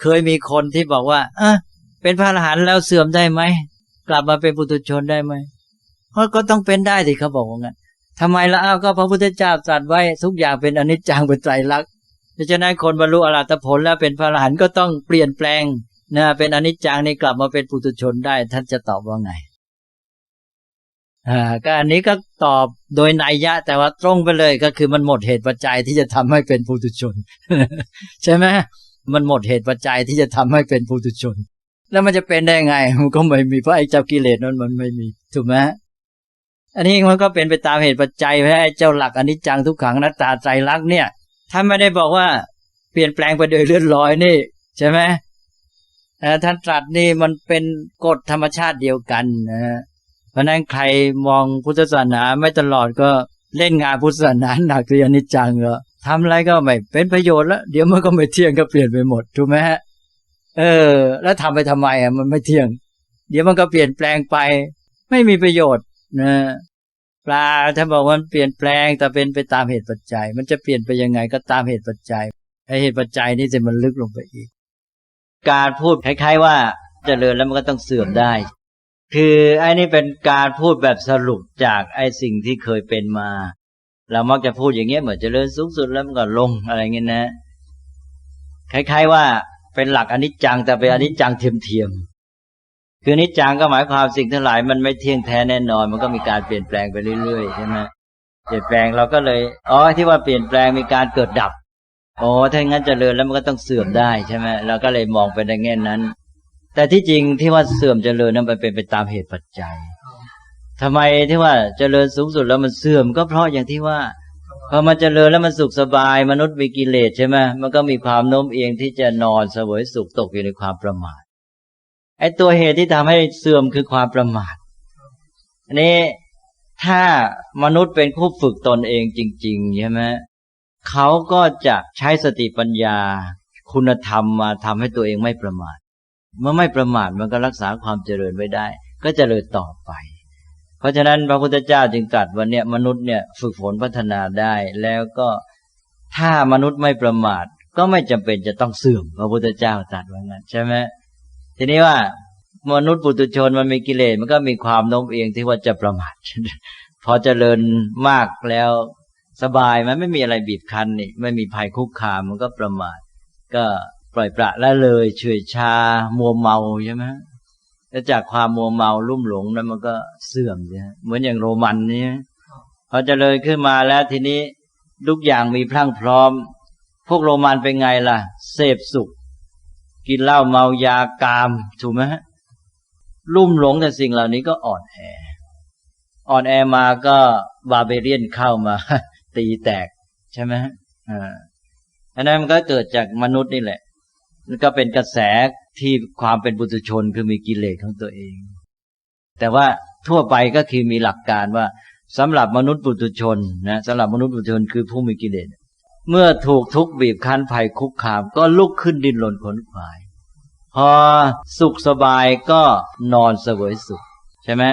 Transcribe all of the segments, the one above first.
เคยมีคนที่บอกว่าอะเป็นพระอรหันต์แล้วเสื่อมได้ไหม กลับมาเป็นปุถุชนได้ไหมเพราะก็ต้องเป็นได้สิเขาบอกว่างั้นทำไมละอ้าวก็พระพุทธเจ้าตรัสไว้ทุกอย่างเป็นอนิจจังเป็นไตรลักษณ์เพราะฉะนั้นคนบรรลุอรหัตผลแล้วเป็นพระอรหันต์ก็ต้องเปลี่ยนแปลงนะเป็นอนิจจังนี่กลับมาเป็นปุถุชนได้ ท่านจะตอบว่าไงอ่าก็อันนี้ก็ตอบโดยนัยยะ แต่ว่าตรงไปเลยก็คือมันหมดเหตุปัจจัยที่จะทำให้เป็นปุถุชน ใช่ไหม มันหมดเหตุปัจจัยที่จะทำให้เป็นปุถุชน แล้วมันจะเป็นได้ไง มันก็ไม่มีเพราะไอ้เจ้ากิเลสนั้นมันไม่มีถูกไหมอันนี้มันก็เป็นไปตามเหตุปัจจัยเพราะไอ้เจ้าหลักอนิจจังทุกขังนัตตาใจรักเนี่ยท่านไม่ได้บอกว่าเปลี่ยนแปลงไปโดยเลื่อนลอยนี่ ใช่ไหมแต่ท่านตรัสนี่มันเป็นกฎธรรมชาติเดียวกันนะเพราะนั้นใครมองพุทธศาสนาไม่ตลอดก็เล่นงานพุทธศาสนาหนักคืออนิจจังเหรอ ทำอะไรก็ไม่เป็นประโยชน์แล้ว เดี๋ยวมันก็ไม่เที่ยงก็เปลี่ยนไปหมดถูกไหมฮะ เออ แล้วทำไปทำไมอะมันไม่เที่ยง เดี๋ยวมันก็เปลี่ยนแปลงไป ไม่มีประโยชน์นะปลาถ้าบอกว่ามันเปลี่ยนแปลงแต่เป็นไปตามเหตุปัจจัย มันจะเปลี่ยนไปยังไงก็ตามเหตุปัจจัยไอเหตุปัจจัยนี่จะมันลึกลงไปอีก การพูดคล้ายๆ ว่าเจริญแล้วมันก็ต้องเสื่อมได้ คือไอ้นี่เป็นการพูดแบบสรุปจากไอ้สิ่งที่เคยเป็นมา เรามักจะพูดอย่างเงี้ยเหมือนจเจริญสูงสุดแล้วมันก็ลงอะไรเงี้ยนะคล้ายๆว่าเป็นหลักอนิจจังแต่เป็นอนิจจังเทียมๆคืออนิจจังก็หมายความสิ่งทั้งหลายมันไม่เที่ยงแท้แน่นอน มันก็มีการเปลี่ยนแปลงไปเรื่อยๆใช่ไหมเปลี่ยนแปลงเราก็เลยอ๋อที่ว่าเปลี่ยนแปลงมีการเกิดดับอ๋อถ้างั้นจเจริญแล้วมันก็ต้องเสื่อมได้ใช่ไหมเราก็เลยมองไปในแง่นั้น แต่ที่จริงที่ว่าเสื่อมเจริญนั้นมันเป็นไปตามเหตุปัจจัย ทำไมที่ว่าเจริญสูงสุดแล้วมันเสื่อม ก็เพราะอย่างที่ว่าพอมันเจริญแล้วมันสุขสบายมนุษย์มีกิเลสใช่ไหมมันก็มีความโน้มเอียงที่จะนอนเสวยสุขตกอยู่ในความประมาทไอ้ตัวเหตุที่ทำให้เสื่อมคือความประมาทอันนี้ถ้ามนุษย์เป็นผู้ฝึกตนเองจริงๆใช่ไหมเขาก็จะใช้สติปัญญา คุณธรรมมาทำให้ตัวเองไม่ประมาท เมื่อไม่ประมาทมันก็รักษาความเจริญไว้ได้ ก็เจริญต่อไป เพราะฉะนั้นพระพุทธเจ้าจึงตรัสวันเนี้ยมนุษย์เนี่ยฝึกฝนพัฒนาได้ แล้วก็ถ้ามนุษย์ไม่ประมาท ก็ไม่จำเป็นจะต้องเสื่อม พระพุทธเจ้าตรัสว่างั้นใช่ไหมทีนี้ว่ามนุษย์ปุถุชนมันมีกิเลสมันก็มีความโน้มเอียงที่ว่าจะประมาทพอเจริญมากแล้วสบายมันไม่มีอะไรบีบคั้นนี่ไม่มีภัยคุกคามมันก็ประมาท ก็ปล่อยประละเลยเฉยชามัวเมาใช่ไหม แล้วจากความมัวเมาลุ่มหลงนั้นมันก็เสื่อมใช่เหมือนอย่างโรมันนี่พอเจริญขึ้นมาแล้วทีนี้ทุกอย่างมีพรั่งพร้อม พวกโรมันเป็นไงล่ะ เสพสุข กินเหล้าเมายากามถูกไหมลุ่มหลงแต่สิ่งเหล่านี้ก็อ่อนแอ อ่อนแอมาก็บาเบเรียนเข้ามา ตีแตกใช่ไหมอ่าอันนั้นมันก็เกิดจากมนุษย์นี่แหละแล้วก็เป็นกระแส ที่ความเป็นบุตุชนคือมีกิเลสของตัวเอง แต่ว่าทั่วไปก็คือมีหลักการว่าสำหรับมนุษย์บุตุชนนะสำหรับมนุษย์บุตุชนคือผู้มีกิเลสเมื่อถูกทุกข์บีบคั้นภัยคุกคาม ก็ลุกขึ้นดิ้นรนขนขวาย พอสุขสบายก็นอนเสวยสุข ใช่ไหม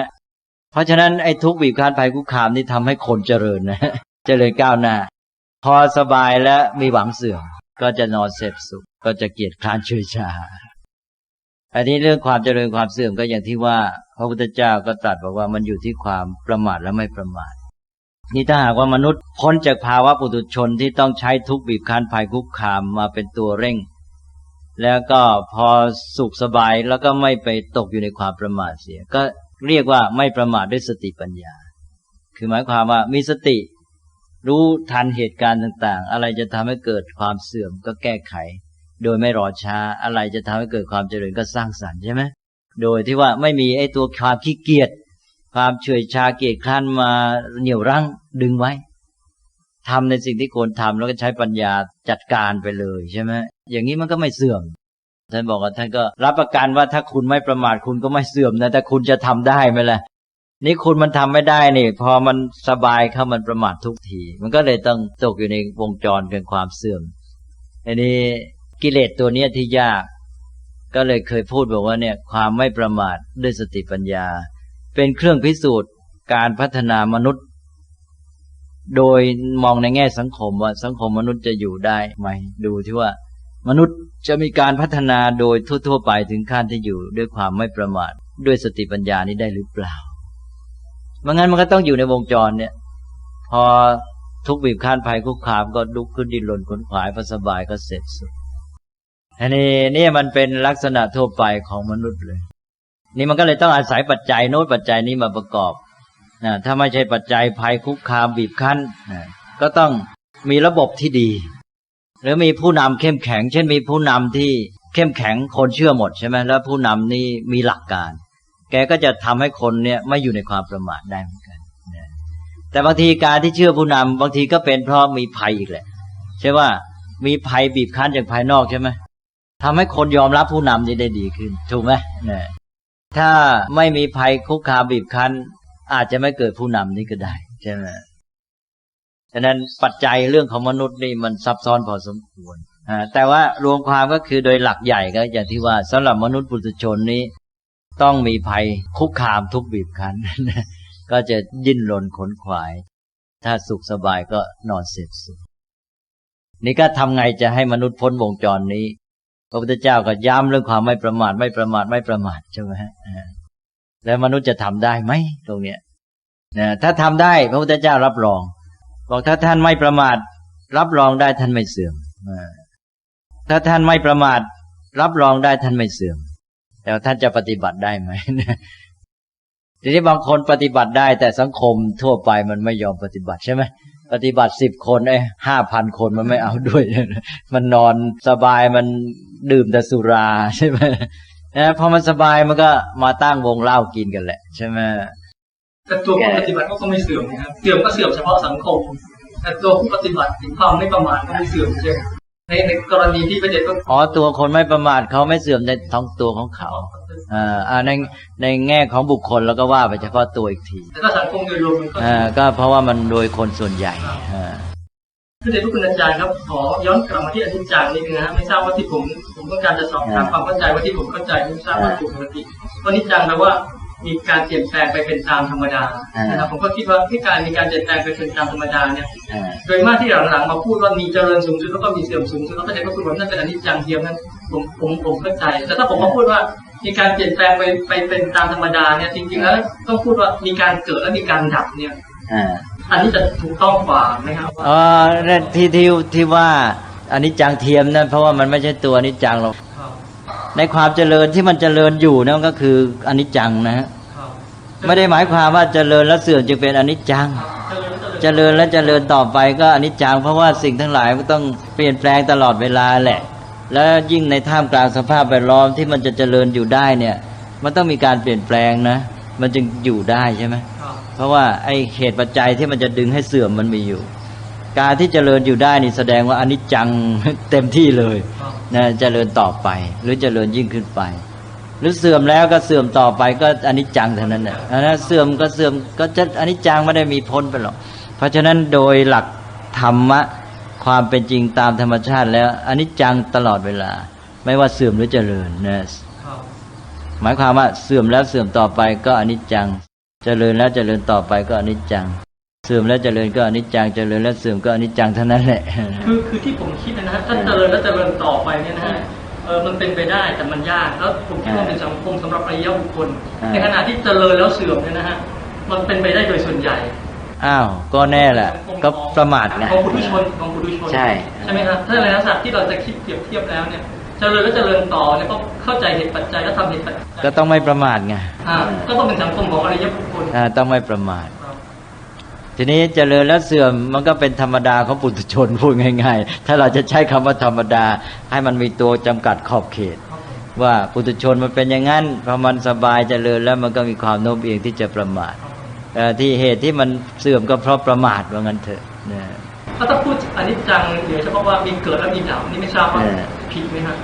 เพราะฉะนั้นไอ้ทุกข์บีบคั้นภัยคุกคามนี่ทำให้คนเจริญนะเจริญก้าวหน้า พอสบายแล้วมีหวังเสื่อมก็จะนอนเสพสุข ก็จะเกียจคร้านเฉยชา อันนี้เรื่องความเจริญความเสื่อมก็อย่างที่ว่า พระพุทธเจ้าก็ตรัสบอกว่ามันอยู่ที่ความประมาทและไม่ประมาทนี่ถ้าหากว่ามนุษย์พ้นจากภาวะปุถุชนที่ต้องใช้ทุกบีบคั้นภัยคุกคามมาเป็นตัวเร่ง แล้วก็พอสุขสบายแล้วก็ไม่ไปตกอยู่ในความประมาทเสีย ก็เรียกว่าไม่ประมาทด้วยสติปัญญา คือหมายความว่ามีสติ รู้ทันเหตุการณ์ต่าง ๆ อะไรจะทำให้เกิดความเสื่อมก็แก้ไข โดยไม่รอช้าอะไรจะทำให้เกิดความเจริญก็สร้างสรรค์ใช่ไหมโดยที่ว่าไม่มีไอ้ตัวความขี้เกียจความเฉยชาเกียจคร้านมาเหนี่ยวรั้งดึงไว้ทำในสิ่งที่ควรทำแล้วก็ใช้ปัญญาจัดการไปเลยใช่ไหมอย่างนี้มันก็ไม่เสื่อมท่านบอกว่าท่านก็รับประกันว่าถ้าคุณไม่ประมาทคุณก็ไม่เสื่อมนะแต่คุณจะทำได้ไหมล่ะนี่คุณมันทำไม่ได้นี่ พอมันสบายเข้ามันประมาททุกที มันก็เลยต้องตกอยู่ในวงจรเกันความเสื่อมอันนี้ กิเลสตัวเนี้ยที่ยาก ก็เลยเคยพูดบอกว่าเนี่ย ความไม่ประมาทด้วยสติปัญญา เป็นเครื่องพิสูจน์การพัฒนามนุษย์ โดยมองในแง่สังคมว่าสังคมมนุษย์จะอยู่ได้ไหมดูที่ว่ามนุษย์จะมีการพัฒนาโดยทั่ว ๆ ไปถึงขั้นที่อยู่ ด้วยความไม่ประมาทด้วยสติปัญญานี้ได้หรือเปล่าไม่งั้นมันก็ต้องอยู่ในวงจรเนี่ย พอทุกบีบคั้นภัยคุกคามก็ลุกขึ้นดิ้นรนขนขวายพอสบายก็เสร็จสุด อันนี้นี่มันเป็นลักษณะทั่วไปของมนุษย์เลย นี่มันก็เลยต้องอาศัยปัจจัยโน้ตปัจจัยนี้มาประกอบนะถ้าไม่ใช่ปัจจัยภัยคุกคามบีบคั้นนะก็ต้องมีระบบที่ดี หรือมีผู้นำเข้มแข็ง เช่นมีผู้นำที่เข้มแข็งคนเชื่อหมดใช่ไหมแล้วผู้นำนี่มีหลักการ แกก็จะทำให้คนเนี่ยไม่อยู่ในความประมาทได้เหมือนกันนะแต่บางทีการที่เชื่อผู้นำบางทีก็เป็นเพราะมีภัยอีกแหละ ใช่ว่ามีภัยบีบคั้นจากภายนอกใช่ไหม ทำให้คนยอมรับผู้นำนี้ได้ดีขึ้น ถูกไหมเนี่ยถ้าไม่มีภัยคุกคามบีบคั้น อาจจะไม่เกิดผู้นำนี้ก็ได้ใช่ไหมฉะนั้นปัจจัยเรื่องของมนุษย์นี่มันซับซ้อนพอสมควรแต่ว่ารวมความก็คือโดยหลักใหญ่ก็อย่างที่ว่าสำหรับมนุษย์ปุถุชนนี้ ต้องมีภัยคุกคามทุกบีบคั้น ก็จะดิ้นรนขนขวาย ถ้าสุขสบายก็นอนเสพสุขนี่ก็ทำไงจะให้มนุษย์พ้นวงจรนี้ พระพุทธเจ้าก็ย้ำเรื่องความไม่ประมาทไม่ประมาทไม่ประมาทใช่ไหมฮะแล้วมนุษย์จะทำได้ไหมตรงเนี้ยนะถ้าทำได้พระพุทธเจ้ารับรอง บอกถ้าท่านไม่ประมาท รับรองได้ท่านไม่เสื่อมถ้าท่านไม่ประมาท รับรองได้ท่านไม่เสื่อม แต่ว่าท่านจะปฏิบัติได้ไหมทีนี้บางคนปฏิบัติได้ แต่สังคมทั่วไปมันไม่ยอมปฏิบัติใช่ไหม ปฏิบัติสิบคนไอ้ห้าพันคนมันไม่เอาด้วย มันนอนสบายมันดื่มแต่สุราใช่ไหมนะพอมันสบายมันก็มาตั้งวงเหล้ากินกันแหละ ใช่ไหมแต่ตัวผู้ปฏิบัติก็ไม่เสื่อมนะครับเสื่อมก็เสื่อมเฉพาะสังคมแต่ตัวผู้ปฏิบัติถึงความไม่ประมาทก็ไม่เสื่อมใช่ ในในกรณีที่พระเดชก็อ๋อตัวคนไม่ประมาทเขาไม่เสื่อมในท้องตัวของเขาอ่าอ่าในในแง่ของบุคคลแล้วก็ว่าไปเฉพาะตัวอีกทีแต่ถ้าสังคมโดยรวมมันก็อ่าก็เพราะว่ามันโดยคนส่วนใหญ่อ่าพระเดชพระคุณอาจารย์ครับขอย้อนกลับมาที่อนิจจังนิดนึงนะฮะไม่ทราบว่าที่ผมผมต้องการจะสอบถามความเข้าใจว่าที่ผมเข้าใจไม่ทราบว่าถูกปกติว่าอนิจจังแปลว่า มีการเปลี่ยนแปลงไปเป็นตามธรรมดานะครับผมก็คิดว่าที่การมีการเปลี่ยนแปลงไปเป็นตามธรรมดาเนี่ยอ่าโดยมากที่หลังๆมาพูดว่ามีเจริญสูงสุดแล้วก็มีเสื่อมสูงสุดแล้วก็จะก็คือว่านั่นเป็นอนิจจังเทียมนั้นผมผมผมเข้าใจแต่ถ้าผมมาพูดว่ามีการเปลี่ยนแปลงไปไปเป็นตามธรรมดาเนี่ยจริงๆแล้วต้องพูดว่ามีการเกิดและมีการดับเนี่ยอ่าอันนี้จะถูกต้องกว่าไหมครับว่าอ๋อนั่นที่ที่ที่ว่าอันนี้จังเทียมนั่นเพราะว่ามันไม่ใช่ตัวอนิจจังหรอกครับ ในความเจริญที่มันเจริญอยู่นั่นก็คืออนิจจังนะฮะครับไม่ได้หมายความว่าเจริญแล้วเสื่อมจึงเป็นอนิจจัง เจริญแล้วเจริญเจริญและเจริญต่อไปก็อนิจจัง เพราะว่าสิ่งทั้งหลายมันต้องเปลี่ยนแปลงตลอดเวลาแหละ แล้วยิ่งในท่ามกลางสภาพแวดล้อมที่มันจะเจริญอยู่ได้เนี่ย มันต้องมีการเปลี่ยนแปลงนะ มันจึงอยู่ได้ใช่ไหมครับเพราะว่าไอ้เหตุปัจจัยที่มันจะดึงให้เสื่อมมันมีอยู่ การที่เจริญอยู่ได้นี่แสดงว่าอนิจจังเต็มที่เลยครับ นะเจริญต่อไป หรือเจริญยิ่งขึ้นไป หรือเสื่อมแล้วก็เสื่อมต่อไปก็อนิจจังเท่านั้นแหละนะเสื่อมก็เสื่อมก็จะอนิจจังไม่ได้มีพ้นไปหรอกเพราะฉะนั้นโดยหลักธรรมะความเป็นจริงตามธรรมชาติแล้วอนิจจังตลอดเวลา ไม่ว่าเสื่อมหรือเจริญนะหมายความว่าเสื่อมแล้วเสื่อมต่อไปก็อนิจจัง เจริญแล้วเจริญต่อไปก็อนิจจัง เสื่อมแล้วเจริญก็อนิจจังเจริญแล้วเสื่อมก็อนิจจังเท่านั้นแหละ คือคือที่ผมคิดนะฮะถ้าเจริญแล้วเจริญต่อไปเนี่ยนะฮะเออมันเป็นไปได้แต่มันยากแล้วผมคิดว่าเป็นสังคมสำหรับอริยบุคคลอ่าในขณะที่เจริญแล้วเสื่อมเนี่ยนะฮะมันเป็นไปได้โดยส่วนใหญ่อ้าวก็แน่แหละก็ประมาทไงของปุถุชนของปุถุชนใช่ใช่ไหมครับถ้าในลักษณะที่เราจะคิดเปรียบเทียบแล้วเนี่ยเจริญแล้วเจริญต่อเนี่ยก็เข้าใจเหตุปัจจัยแล้วทำเหตุปัจจัยก็ต้องไม่ประมาทไงอ่าก็ต้องเป็นสังคมของอริยบุคคลอ่าต้องไม่ประมาทครับ ทีนี้เจริญแล้วเสื่อมมันก็เป็นธรรมดาของปุถุชนพูดง่าย ๆ ถ้าเราจะใช้คำว่าธรรมดา ให้มันมีตัวจำกัดขอบเขตครับผมว่าปุถุชนมันเป็นอย่างนั้นพอมันสบายเจริญแล้วมันก็มีความโน้มเอียงที่จะประมาทครับผมเอ่อที่เหตุที่มันเสื่อมก็เพราะประมาทว่างั้นเถอะนะถ้าถ้าพูดอนิจจังเดี๋ยวเฉพาะว่ามีเกิดและมีดับนี่ไม่ทราบว่าเออผิดไหมฮะ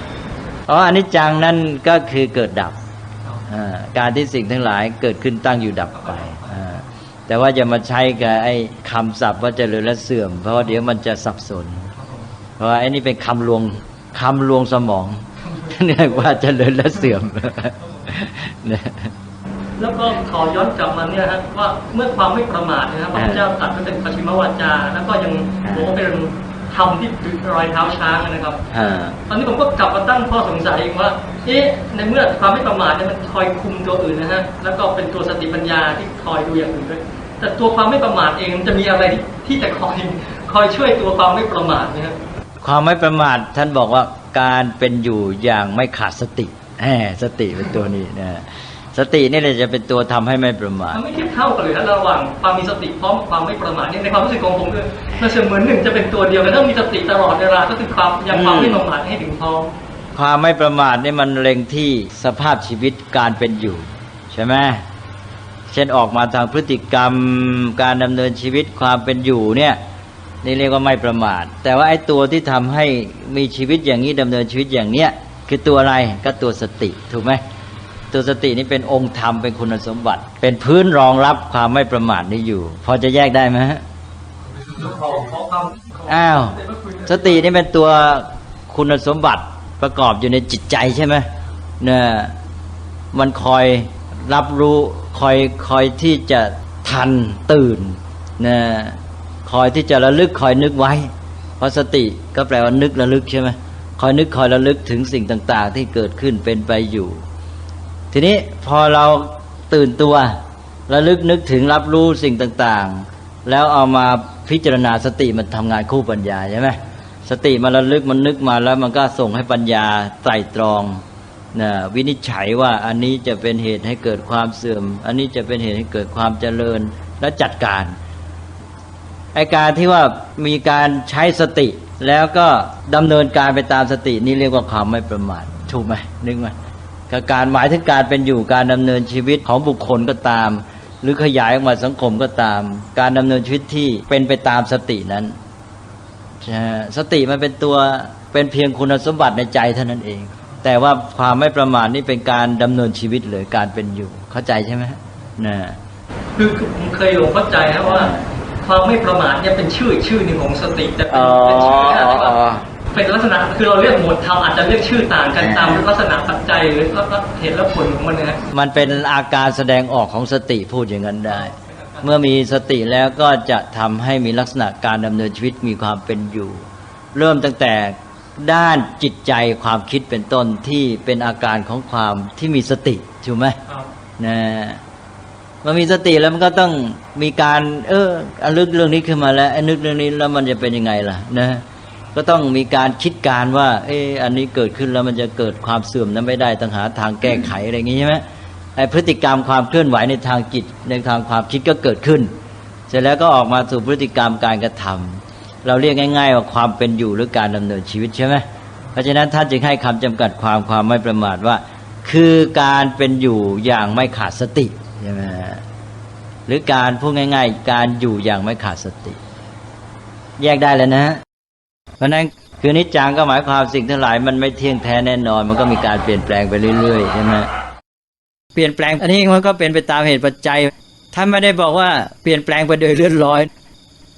อ๋ออันนี้จังนั่นก็คือเกิดดับครับอ่าการที่สิ่งทั้งหลายเกิดขึ้นตั้งอยู่ดับไปอ่า แต่ว่าอย่ามาใช้กับไอ้คำศัพท์ว่าเจริญและเสื่อม เพราะว่าเดี๋ยวมันจะสับสนครับผมเพราะว่าไอ้นี่เป็นคำลวงคำลวงสมองเรียกว่าเจริญและเสื่อมนะแล้วก็ขอย้อนกลับมาเนี่ยฮะว่าเมื่อความไม่ประมาทเนะครับพระพุทธเจ้าตรัสไว้เป็นปัจฉิมวาจา แล้วก็ยังบอกว่าเป็นทำที่รอยเท้าช้างนะครับอ่าตอนนี้ผมก็กลับมาตั้งข้อสงสัยเองว่า เอ๊ะ ในเมื่อความไม่ประมาทเนี่ยมันคอยคุมตัวอื่นนะฮะ แล้วก็เป็นตัวสติปัญญาที่คอยดูอย่างอื่นด้วย แต่ตัวความไม่ประมาทเองมันจะมีอะไรที่ที่จะคอยคอยช่วยตัวความไม่ประมาทนะฮะความไม่ประมาทท่านบอกว่าการเป็นอยู่อย่างไม่ขาดสติแหมสติเป็นตัวนี้นะสตินี่แหละจะเป็นตัวทำให้ไม่ประมาทมันไม่เทียบเท่ากันเลยนะระหว่างความมีสติพร้อมกับความไม่ประมาทเนี่ยในความรู้สึกของผมคือมันเสมือนหนึ่งจะเป็นตัวเดียวกันต้องมีสติตลอดเวลาก็คือความยังความไม่ประมาทให้ถึงพร้อมความไม่ประมาทนี่มันเล็งที่สภาพชีวิตการเป็นอยู่ ใช่ไหม เช่นออกมาทางพฤติกรรม การดำเนินชีวิตความเป็นอยู่เนี่ยนี่เรียกว่าไม่ประมาท แต่ว่าไอ้ตัวที่ทำให้มีชีวิตอย่างนี้ดำเนินชีวิตอย่างเนี้ยคือตัวอะไรก็ตัวสติถูกไหมตัวสตินี่เป็นองค์ธรรมเป็นคุณสมบัติ เป็นพื้นรองรับความไม่ประมาทนี้อยู่ พอจะแยกได้ไหมฮะอ้าวสตินี่เป็นตัวคุณสมบัติประกอบอยู่ในจิตใจใช่ไหมเนี่ยมันคอยรับรู้ คอยคอยที่จะทันตื่นนี่ยคอยที่จะระลึกคอยนึกไว้ เพราะสติก็แปลว่านึกระลึกใช่ไหมคอยนึกคอยระลึกถึงสิ่งต่าง ๆ ที่เกิดขึ้นเป็นไปอยู่ ทีนี้พอเราตื่นตัวระลึกนึกถึงรับรู้สิ่งต่างๆ แล้วเอามาพิจารณาสติมันทำงานคู่ปัญญาใช่ไหมสติมันระลึกมันนึกมาแล้วมันก็ส่งให้ปัญญาไตรตรอง นะวินิจฉัยว่าอันนี้จะเป็นเหตุให้เกิดความเสื่อม อันนี้จะเป็นเหตุให้เกิดความเจริญและจัดการไอการที่ว่ามีการใช้สติ แล้วก็ดำเนินการไปตามสตินี่เรียกว่าความไม่ประมาทถูกไหมนึกไหมกับการหมายถึงการเป็นอยู่การดำเนินชีวิตของบุคคลก็ตาม หรือขยายออกมาสังคมก็ตาม การดำเนินชีวิตที่เป็นไปตามสตินั้นสติมันเป็นตัวเป็นเพียงคุณสมบัติในใจเท่านั้นเอง แต่ว่าความไม่ประมาทนี่เป็นการดำเนินชีวิตเลยการเป็นอยู่ เข้าใจใช่ไหมนะคือคือผมเคยหลงเข้าใจนะว่า ความไม่ประมาทเนี่ยเป็นชื่ออีกชื่อหนึ่งของสติแต่เป็นอ๋อเป็นชื่อนะอ๋อที่ว่าอ๋อเป็นลักษณะคือเราเรียกหมวดธรรมอาจจะเรียกชื่อต่างกันอ่าตามลักษณะปัจจัยหรือเหตุและผลของมันนะฮะมันเป็นอาการแสดงออกของสติพูดอย่างนั้นได้ เมื่อมีสติแล้วก็จะทำให้มีลักษณะการดำเนินชีวิตมีความเป็นอยู่ เริ่มตั้งแต่ ด้านจิตใจความคิดเป็นต้นที่เป็นอาการของความที่มีสติถูกไหมครับนะมันมีสติแล้วมันก็ต้องมีการ เอออนลึกเรื่องนี้ขึ้นมาแล้วไอ้นึกเรื่องนี้แล้วมันจะเป็นยังไงล่ะนะก็ต้องมีการคิดการว่า เอออันนี้เกิดขึ้นแล้วมันจะเกิดความเสื่อมนั้นไม่ได้ต้องหาทางแก้ไขอะไรอย่างงี้ใช่ไหมไอ้พฤติกรรมความเคลื่อนไหวในทางจิตในทางความคิดก็เกิดขึ้น เสร็จแล้วก็ออกมาสู่พฤติกรรมการกระทำ เราเรียกง่ายๆว่าความเป็นอยู่หรือการดำเนินชีวิตใช่ไหมเพราะฉะนั้นท่านจึงให้คำจำกัดความความไม่ประมาทว่า คือการเป็นอยู่อย่างไม่ขาดสติใช่ไหมหรือการพูดง่าย ๆ การอยู่อย่างไม่ขาดสติ แยกได้แล้วนะ เพราะฉะนั้นคือนิจจังก็หมายความสิ่งทั้งหลายมันไม่เที่ยงแท้แน่นอน มันก็มีการเปลี่ยนแปลงไปเรื่อยๆใช่ไหมเปลี่ยนแปลงอันนี้มันก็เป็นไปตามเหตุปัจจัยท่านไม่ได้บอกว่าเปลี่ยนแปลงไปโดยเลื่อนลอย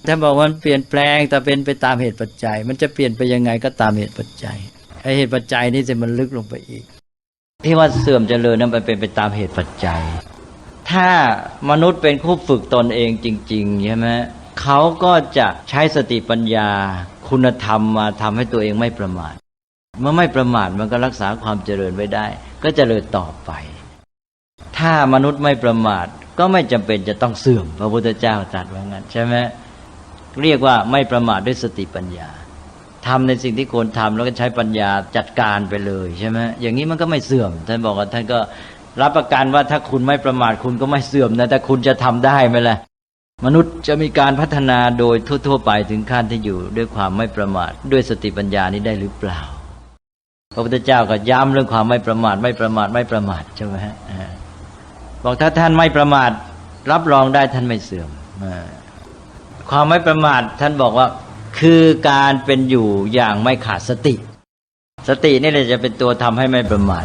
ท่านบอกว่ามันเปลี่ยนแปลงแต่เป็นไปตามเหตุปัจจัย มันจะเปลี่ยนไปยังไงก็ตามเหตุปัจจัยไอเหตุปัจจัยนี่จะมันลึกลงไปอีก ที่ว่าเสื่อมเจริญนั้นมันเป็นไปตามเหตุปัจจัย ถ้ามนุษย์เป็นผู้ฝึกตนเองจริงๆใช่ไหมเขาก็จะใช้สติปัญญา คุณธรรมมาทำให้ตัวเองไม่ประมาทเมื่อไม่ประมาทมันก็รักษาความเจริญไว้ได้ ก็เจริญต่อไป ถ้ามนุษย์ไม่ประมาทก็ไม่จำเป็นจะต้องเสื่อม พระพุทธเจ้าตรัสว่างั้นใช่ไหม เรียกว่าไม่ประมาทด้วยสติปัญญาทำในสิ่งที่ควรทำแล้วก็ใช้ปัญญาจัดการไปเลยใช่ไหมอย่างนี้มันก็ไม่เสื่อม ท่านบอกว่าท่านก็รับประกันว่าถ้าคุณไม่ประมาทคุณก็ไม่เสื่อมนะแต่คุณจะทำได้ไหมล่ะมนุษย์จะมีการพัฒนาโดยทั่ว ๆ ไปถึงขั้นที่อยู่ด้วยความไม่ประมาทด้วยสติปัญญานี้ได้หรือเปล่า พระพุทธเจ้าก็ย้ำเรื่องความไม่ประมาทไม่ประมาทไม่ประมาทใช่ไหมฮะบอกถ้าท่านไม่ประมาทรับรองได้ท่านไม่เสื่อมอ ความไม่ประมาทท่านบอกว่า คือการเป็นอยู่อย่างไม่ขาดสติ สตินี่แหละจะเป็นตัวทำให้ไม่ประมาท